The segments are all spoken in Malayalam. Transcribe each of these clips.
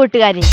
നമസ്കാരം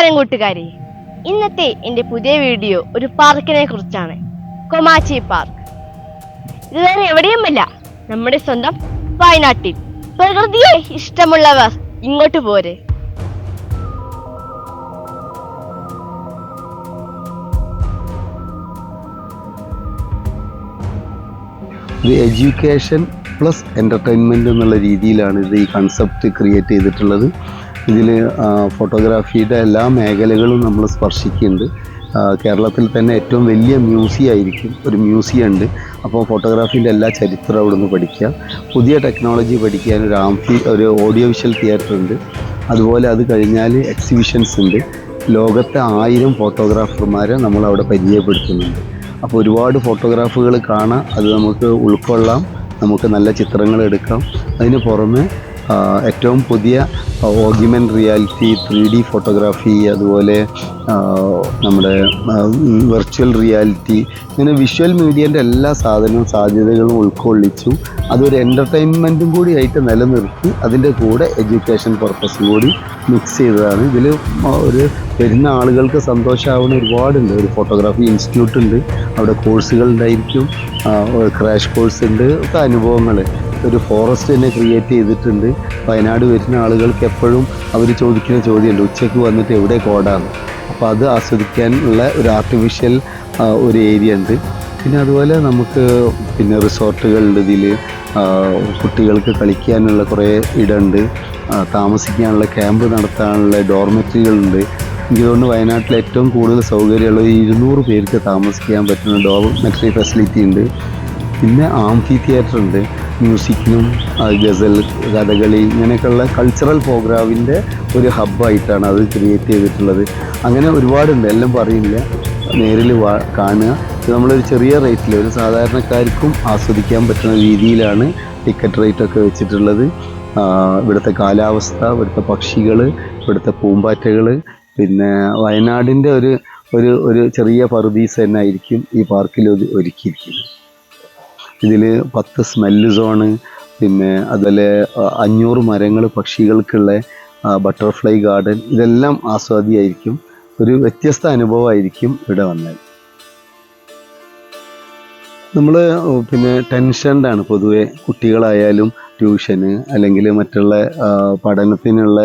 നമസ്കാരം കൂട്ടുകാരി. ഇന്നത്തെ എന്റെ പുതിയ വീഡിയോ ഒരു പാർക്കിനെ കുറിച്ചാണ്. കൊമാച്ചി പാർക്ക്. ഇത് വേറെ എവിടെയുമില്ല നമ്മുടെ സ്വന്തം വയനാട്ടിൽ. പ്രകൃതിയെ ഇഷ്ടമുള്ളവർ ഇങ്ങോട്ട് പോരെ. ഇത് എഡ്യൂക്കേഷൻ പ്ലസ് എന്റർടൈൻമെന്റ് എന്നുള്ള രീതിയിലാണ് ഇത് ഈ കൺസെപ്റ്റ് ക്രിയേറ്റ് ചെയ്തിട്ടുള്ളത്. ഇതിൽ ഫോട്ടോഗ്രാഫിയുടെ എല്ലാ മേഖലകളും നമ്മൾ സ്പർശിക്കുന്നുണ്ട്. കേരളത്തിൽ തന്നെ ഏറ്റവും വലിയ മ്യൂസിയം ആയിരിക്കും ഒരു മ്യൂസിയം ഉണ്ട്. അപ്പോൾ ഫോട്ടോഗ്രാഫീന്റെ എല്ലാ ചരിത്രം അവിടെ നിന്ന് പഠിക്കുക. പുതിയ ടെക്നോളജി പഠിക്കാൻ ഒരു ആംഫി ഒരു ഓഡിയോ വിഷ്വൽ തിയേറ്റർ ഉണ്ട്. അതുപോലെ അത് കഴിഞ്ഞാൽ എക്സിബിഷൻസ് ഉണ്ട്. ലോകത്തെ ആയിരം ഫോട്ടോഗ്രാഫർമാരെ നമ്മൾ അവിടെ പരിചയപ്പെടുത്തുന്നുണ്ട്. അപ്പോൾ ഒരുപാട് ഫോട്ടോഗ്രാഫുകൾ കാണാം അത് നമുക്ക് ഉൾക്കൊള്ളാം നമുക്ക് നല്ല ചിത്രങ്ങൾ എടുക്കാം അതിന് പുറമെ ഏറ്റവും പുതിയ augmented reality three D photography അതുപോലെ നമ്മുടെ വെർച്വൽ റിയാലിറ്റി ഇങ്ങനെ വിഷ്വൽ മീഡിയന്റെ എല്ലാ സാധനവും സാധ്യതകളും ഉൾക്കൊള്ളിച്ചു. അതൊരു എന്റർടൈൻമെന്റും കൂടി ആയിട്ട് നിലനിർത്തി അതിന്റെ കൂടെ എഡ്യൂക്കേഷൻ പർപ്പസും കൂടി മിക്സ് ചെയ്തതാണ്. ഇതിൽ ഒരു വരുന്ന ആളുകൾക്ക് സന്തോഷമാവുന്ന ഒരുപാടുണ്ട്. ഒരു ഫോട്ടോഗ്രാഫി ഇൻസ്റ്റിറ്റ്യൂട്ട് ഉണ്ട്. അവിടെ കോഴ്സുകളുണ്ടായിരിക്കും ക്രാഷ് കോഴ്സ് ഉണ്ട്. ഒക്കെ അനുഭവങ്ങൾ ഒരു ഫോറസ്റ്റ് തന്നെ ക്രിയേറ്റ് ചെയ്തിട്ടുണ്ട്. വയനാട് വരുന്ന ആളുകൾക്ക് എപ്പോഴും അവർ ചോദിക്കുന്ന ചോദ്യമുണ്ട്. ഉച്ചയ്ക്ക് വന്നിട്ട് എവിടെ കോടാണ്? അപ്പോൾ അത് ആസ്വദിക്കാനുള്ള ഒരു ആർട്ടിഫിഷ്യൽ ഒരു ഏരിയ ഉണ്ട്. പിന്നെ അതുപോലെ നമുക്ക് പിന്നെ റിസോർട്ടുകളുണ്ട് ഇതിൽ കുട്ടികൾക്ക് കളിക്കാനുള്ള കുറേ ഇടമുണ്ട് താമസിക്കാനുള്ള ക്യാമ്പ് നടത്താനുള്ള ഡോർമെറ്ററികളുണ്ട് എനിക്ക് തോന്നുന്നു വയനാട്ടിൽ ഏറ്റവും കൂടുതൽ സൗകര്യമുള്ള ഇരുന്നൂറ് പേർക്ക് താമസിക്കാൻ പറ്റുന്ന ഡോർമെറ്ററി ഫെസിലിറ്റി ഉണ്ട്. പിന്നെ ആംഫി തിയേറ്റർ ഉണ്ട്. മ്യൂസിക്കിനും ഗസൽ കഥകളി ഇങ്ങനെയൊക്കെയുള്ള കൾച്ചറൽ പ്രോഗ്രാമിന്റെ ഒരു ഹബ്ബായിട്ടാണ് അത് ക്രിയേറ്റ് ചെയ്തിട്ടുള്ളത്. അങ്ങനെ ഒരുപാടുണ്ട്. എല്ലാം പറയില്ല. നേരിൽ കാണുക. നമ്മളൊരു ചെറിയ റേറ്റിൽ ഒരു സാധാരണക്കാർക്കും ആസ്വദിക്കാൻ പറ്റുന്ന രീതിയിലാണ് ടിക്കറ്റ് റേറ്റ് ഒക്കെ വെച്ചിട്ടുള്ളത്. ഇവിടുത്തെ കാലാവസ്ഥ ഇവിടുത്തെ പക്ഷികൾ ഇവിടുത്തെ പൂമ്പാറ്റകൾ പിന്നെ വയനാടിന്റെ ഒരു ഒരു ഒരു ചെറിയ പറുദീസ് തന്നെ ആയിരിക്കും ഈ പാർക്കിൽ ഒരു ഒരുക്കിയിരിക്കുന്നത്. ഇതിൽ പത്ത് സ്മെല്ല് സോണ് പിന്നെ അതുപോലെ അഞ്ഞൂറ് മരങ്ങൾ പക്ഷികൾക്കുള്ള ബട്ടർഫ്ലൈ ഗാർഡൻ ഇതെല്ലാം ആസ്വാദിയായിരിക്കും. ഒരു വ്യത്യസ്ത അനുഭവമായിരിക്കും ഇവിടെ വന്നാൽ നമ്മൾ പിന്നെ ടെൻഷൻഡാണ് പൊതുവെ കുട്ടികളായാലും ട്യൂഷന് അല്ലെങ്കിൽ മറ്റുള്ള പഠനത്തിനുള്ള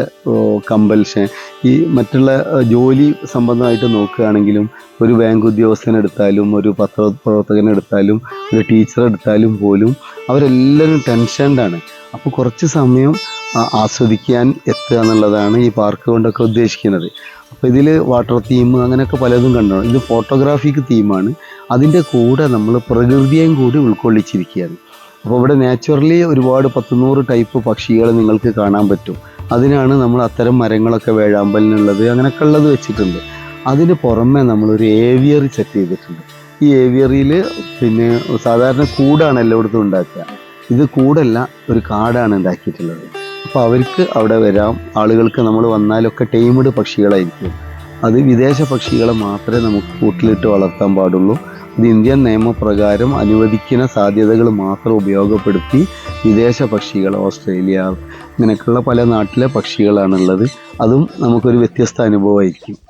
കമ്പൽഷൻ. ഈ മറ്റുള്ള ജോലി സംബന്ധമായിട്ട് നോക്കുകയാണെങ്കിലും ഒരു ബാങ്ക് ഉദ്യോഗസ്ഥനെടുത്താലും ഒരു പത്രപ്രവർത്തകനെടുത്താലും ഒരു ടീച്ചർ എടുത്താലും പോലും അവരെല്ലാവരും ടെൻഷൻഡാണ്. അപ്പോൾ കുറച്ച് സമയം ആസ്വദിക്കാൻ എത്തുക എന്നുള്ളതാണ് ഈ പാർക്ക് കൊണ്ടൊക്കെ ഉദ്ദേശിക്കുന്നത്. അപ്പോൾ ഇതിൽ വാട്ടർ തീം അങ്ങനെയൊക്കെ പലതും കണ്ടു? ഇത് ഫോട്ടോഗ്രാഫിക്ക് തീമാണ് അതിന്റെ കൂടെ നമ്മൾ പ്രകൃതിയെയും കൂടി ഉൾക്കൊള്ളിച്ചിരിക്കുകയാണ്. അപ്പോൾ ഇവിടെ നാച്ചുറലി ഒരുപാട് പത്തുനൂറ് ടൈപ്പ് പക്ഷികൾ നിങ്ങൾക്ക് കാണാൻ പറ്റും. അതിനാണ് നമ്മൾ അത്തരം മരങ്ങളൊക്കെ വേഴാമ്പലിനുള്ളത് അങ്ങനെയൊക്കെ ഉള്ളത് വെച്ചിട്ടുണ്ട്. അതിന് പുറമെ നമ്മളൊരു ഏവിയറി സെറ്റ് ചെയ്തിട്ടുണ്ട്. ഈ ഏവിയറിയിൽ പിന്നെ സാധാരണ കൂടാണ് എല്ലായിടത്തും ഉണ്ടാക്കുക. ഇത് കൂടല്ല ഒരു കാടാണ് ഉണ്ടാക്കിയിട്ടുള്ളത് അപ്പോൾ അവർക്ക് അവിടെ വരാം. ആളുകൾക്ക് നമ്മൾ വന്നാലൊക്കെ ടൈമഡ് പക്ഷികളായിരിക്കും. അത് വിദേശ പക്ഷികളെ മാത്രമേ നമുക്ക് കൂട്ടിലിട്ട് വളർത്താൻ പാടുള്ളൂ. ഇത് ഇന്ത്യൻ നിയമപ്രകാരം അനുവദിക്കുന്ന സാധ്യതകൾ മാത്രം ഉപയോഗപ്പെടുത്തി വിദേശ പക്ഷികൾ ഓസ്ട്രേലിയ ഇങ്ങനെയൊക്കെയുള്ള പല നാട്ടിലെ പക്ഷികളാണുള്ളത്. അതും നമുക്കൊരു വ്യത്യസ്ത അനുഭവമായിരിക്കും.